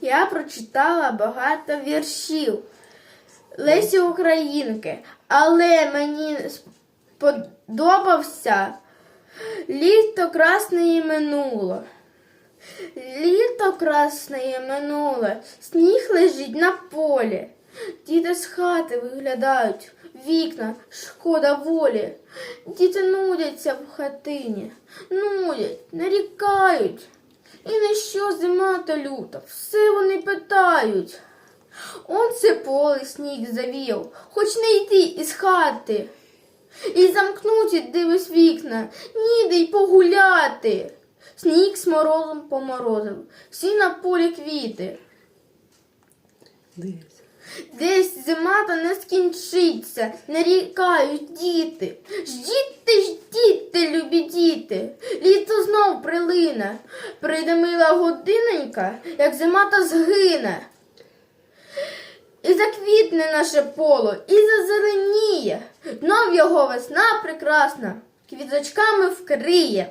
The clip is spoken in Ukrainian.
Я прочитала багато віршів Лесі Українки, але мені сподобався літо красне минуло. Літо красне минуле, сніг лежить на полі. Діти з хати виглядають, вікна, шкода волі. Діти нудяться в хатині, нудять, нарікають. І на що зима та люта, все вони питають. Он це поле сніг завів, хоч не йти із хати. І замкнуті дивись вікна, ніде й погуляти. Сніг з морозом поморозив, всі на полі квіти. Дивись. Десь зима та не скінчиться, нарікають діти. Ждіть, ждіть, любі діти, знов прилине. Прийде мила годиненька, як зима та згине. І заквітне наше поло, і зазеленіє, знов його весна прекрасна, квіточками вкриє.